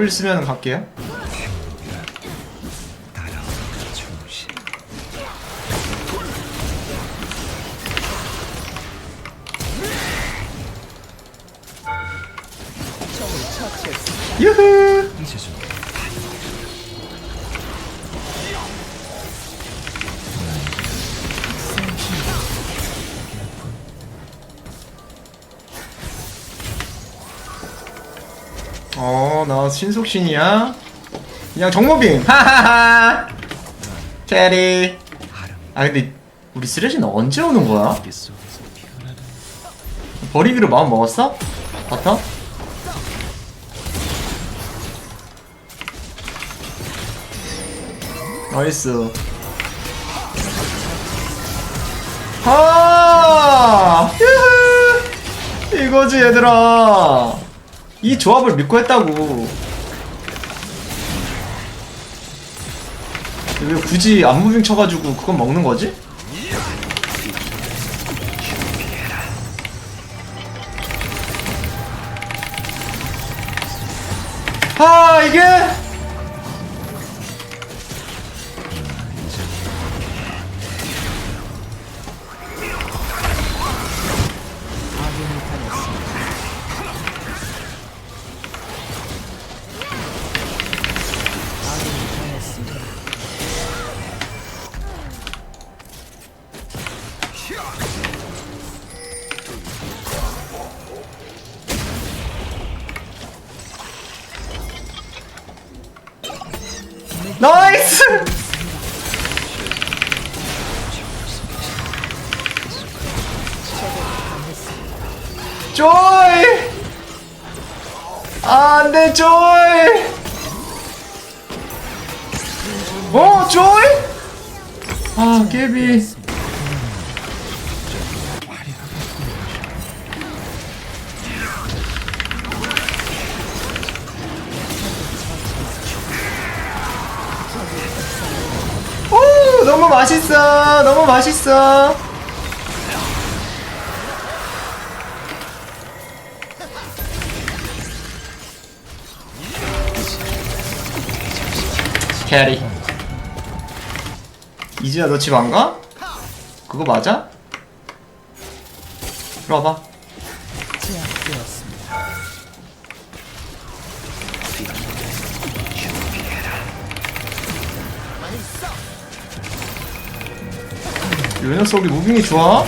W 쓰면 갈게요. 유후! 나 신속신이야. 그냥 정모빙. 하하하. 캐리. 아 근데 우리 쓰레기는 언제 오는 거야? 버리기로 마음 먹었어? 바텀? 나이스. 아! 이거지 얘들아. 이 조합을 믿고 했다고. 왜 굳이 안무빙 쳐가지고 그건 먹는 거지? 아 이게 조이 아, 안 돼 조이 어 조이 아 깨비. 오 너무 맛있어. 너무 맛있어 캐리 이즈야 너 집 안 가? 그거 맞아? 들어와봐 이 녀석이 무빙이 좋아?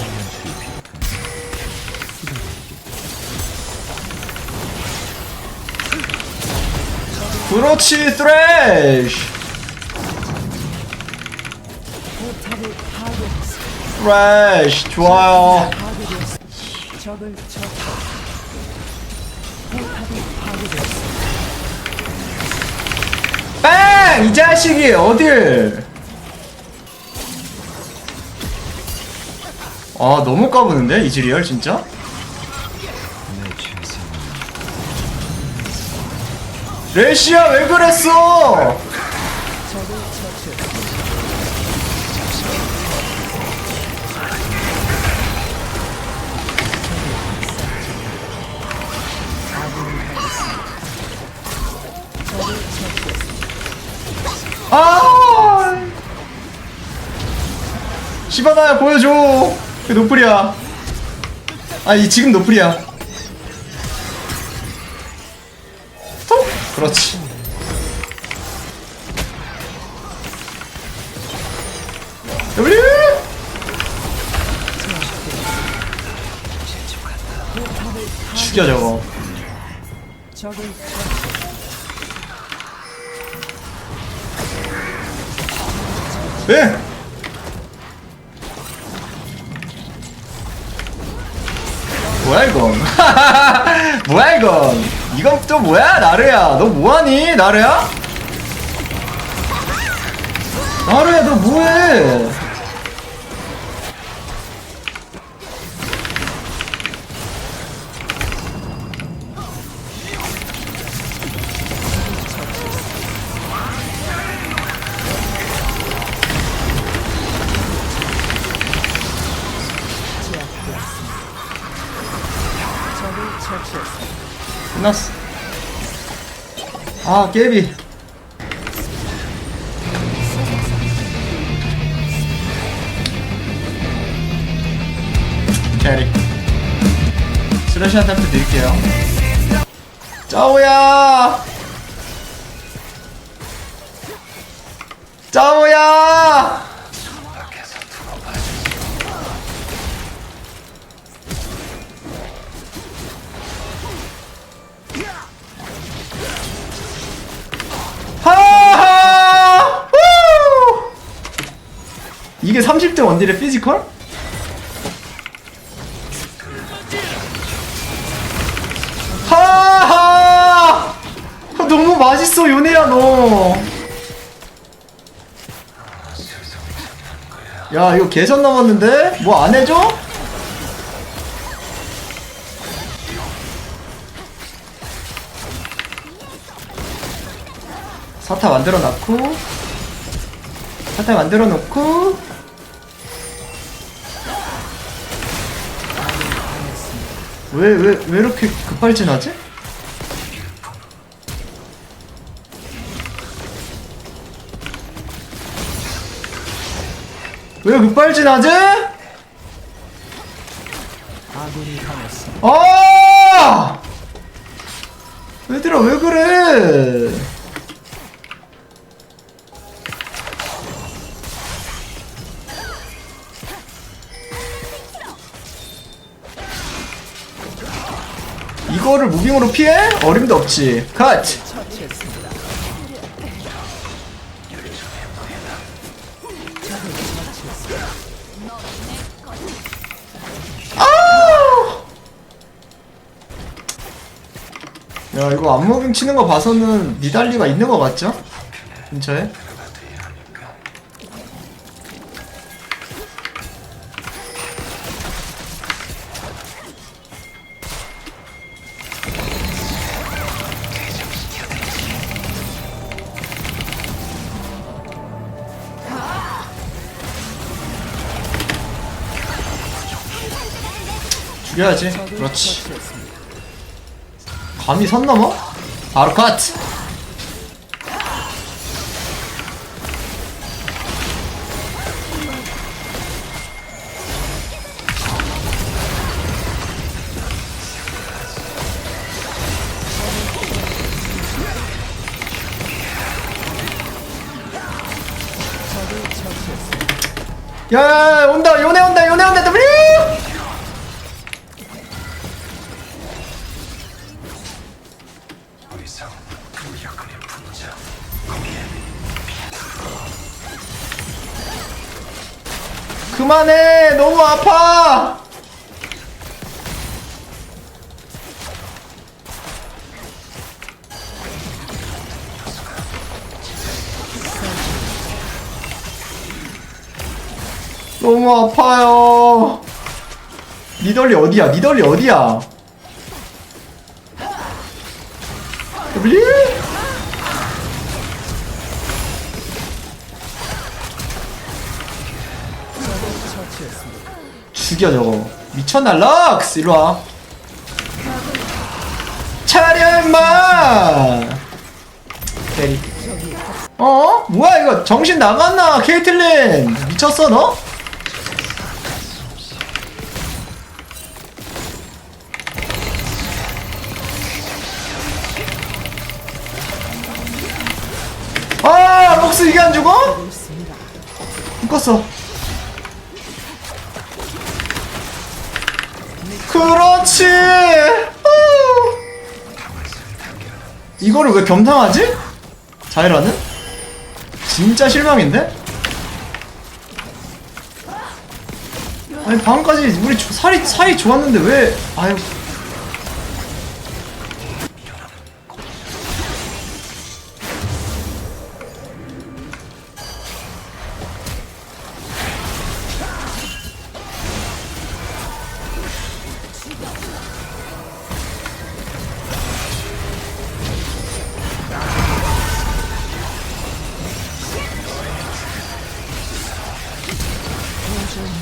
그렇지 트래쉬 트래쉬 좋아요 빵! 이 자식이 어딜 아 너무 까부는데 이즈리얼 진짜? 레시야 왜 그랬어? 아! 시바나야 보여줘. 그 노플이야. 아이 지금 노플이야. 톡! 그렇지. W! 죽여 저거. 네. 뭐야 이건? 뭐야 이건? 이건 또 뭐야 나르야? 너 뭐하니 나르야? 나르야 너 뭐해? 끝났어. 아 깨비. 캐리. 한표 드릴게요. 짜오야! 짜오야 이게 30대 원딜의 피지컬? 하하! 너무 맛있어 요네야 너. 야 이거 개선 남았는데? 뭐 안 해줘? 사타 만들어 놨고 사타 만들어 놓고 왜 왜 왜 이렇게 급발진하지? 왜 급발진하지? 아! 얘들아 왜 그래? 이거를 무빙으로 피해? 어림도 없지. 컷! 처치했습니다. 야 이거 안무빙 치는 거 봐서는 니달리가 있는 거 맞죠? 근처에? 죽여야지 그렇지. 감히 선 넘어? 바로 컷! 야 온다 요네 온다 요네 온다! 어 그만해. 너무 아파. 너무 아파요. 니덜리 어디야? 니덜리 어디야? W? 죽여 저거 미쳤나 럭스 일로와 차려 임마 캐리 어? 뭐야 이거 정신 나갔나 케이틀린 미쳤어 너? 아 록스 이게 안 죽어? 묶었어. 그렇지. 후. 이거를 왜 겸상하지? 자이라는? 진짜 실망인데? 아니 방금까지 우리 조- 살이 사이 좋았는데 왜? 아유.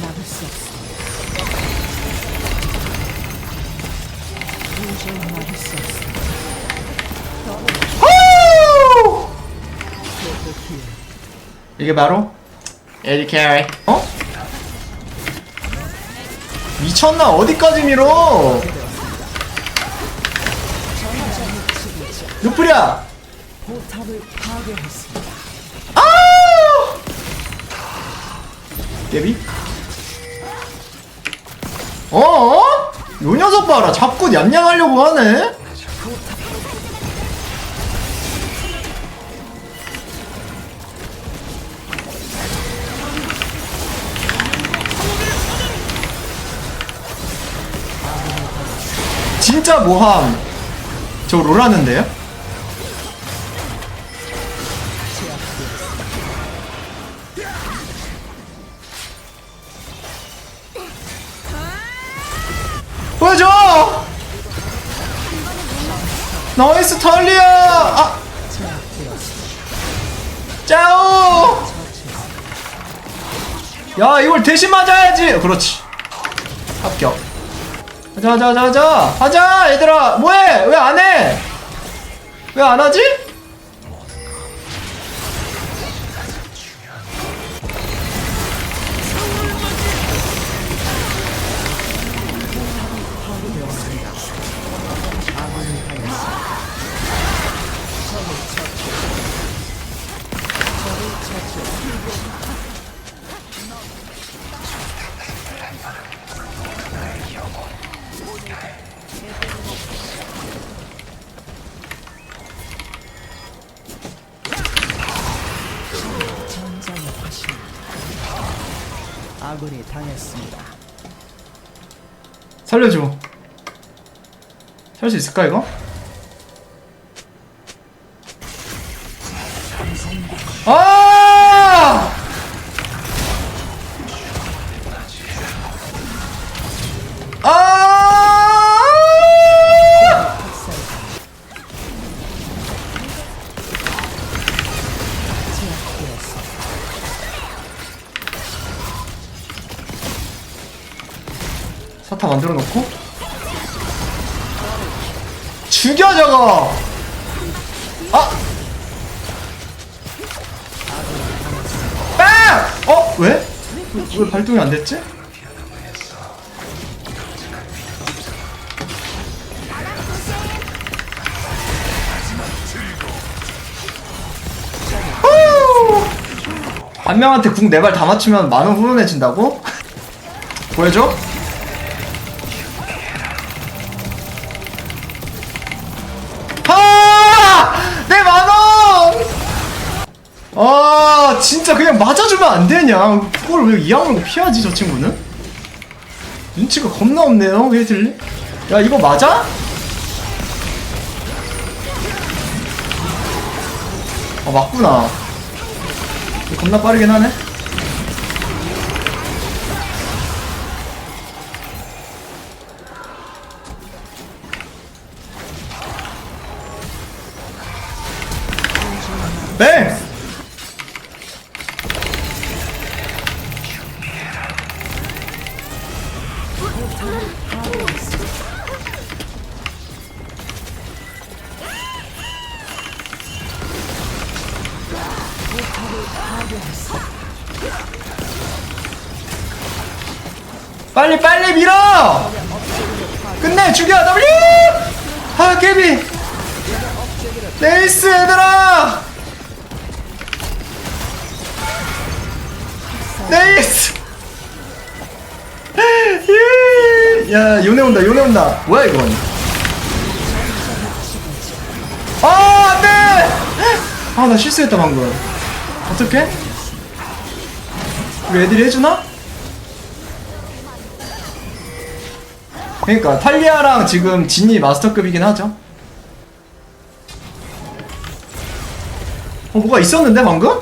막을 수 없습니다. 도저히 막을 수! 킬. 이게 바로 에디 캐리 어? 미쳤나 어디까지 밀어 누프리야 포탑을 파괴했습니다. 아 예비 어? 요 녀석 봐라 자꾸 냠냠하려고 하네 진짜 모함 저 롤하는데요? 나이스 털리야! 아! 짜오! 야 이걸 대신 맞아야지! 그렇지 합격 가자 가자 가자 하자 얘들아 뭐해 왜 안해 왜 안하지? 당했습니다. 살려줘 살 수 있을까 이거? 아! 사타 만들어 놓고 죽여 저거 아 빵! 어? 왜? 왜, 왜 발동이 안 됐지? 후! 한 명한테 궁 네 발 다 맞추면 만원 후원해진다고? 보여줘? 진짜 그냥 맞아주면 안 되냐? 그걸 왜 이악물고 피하지, 저 친구는? 눈치가 겁나 없네요, 웨이틀리? 야, 이거 맞아? 아, 맞구나. 겁나 빠르긴 하네. 빨리 빨리 밀어! 끝내 죽여 W! 아 깨비! 네이스 얘들아! 네이스! 야 요네 온다 요네 온다 뭐야 이건 아 안돼! 아 나 실수했다 방금 어떡해? 우리 애들이 해주나? 그러니까 탈리아랑 지금 진이 마스터급이긴 하죠 어 뭐가 있었는데 방금?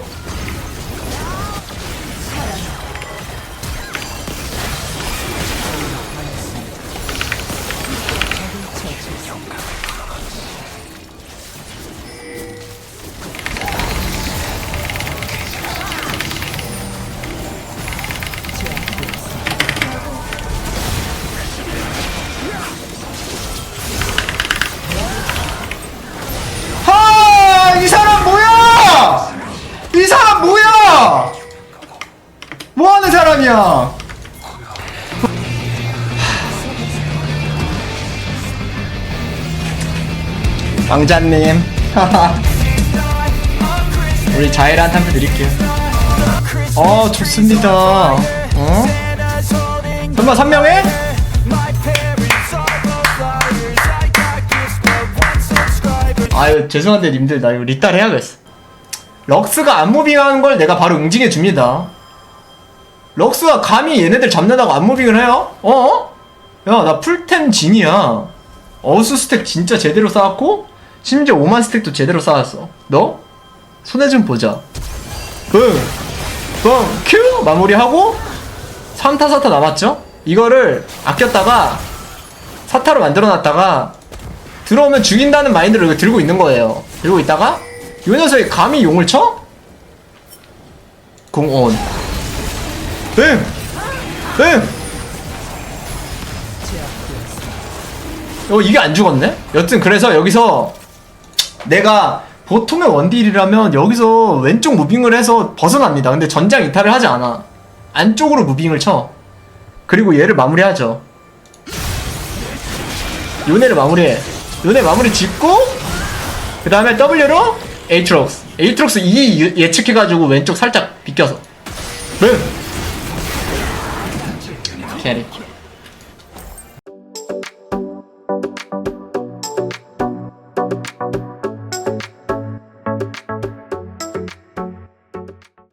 왕자님 우리 자이한테 한표 드릴게요 어 좋습니다 어? 설마 3명에? 아유 죄송한데 님들 나 이거 리딸 해야겠어 럭스가 안 무빙하는 걸 내가 바로 응징해 줍니다 럭스가 감히 얘네들 잡는다고 안 무빙을 해요? 어? 야 나 풀템 진이야 어수 스택 진짜 제대로 쌓았고 심지어 5만 스택도 제대로 쌓았어 너? 손해 좀 보자 응 응, 큐! 마무리하고 3타 4타 남았죠? 이거를 아꼈다가 사타로 만들어놨다가 들어오면 죽인다는 마인드로 이거 들고 있는 거예요 들고 있다가 이 녀석이 감히 용을 쳐? 공온 응! 응! 어 이게 안 죽었네? 여튼 그래서 여기서 내가 보통의 원딜이라면 여기서 왼쪽 무빙을 해서 벗어납니다. 근데 전장 이탈을 하지 않아. 안쪽으로 무빙을 쳐. 그리고 얘를 마무리하죠. 요네를 마무리해. 요네 마무리 짓고 그 다음에 W로 에이트록스. 에이트록스 2 예측해가지고 왼쪽 살짝 비껴서. 응. 캐리.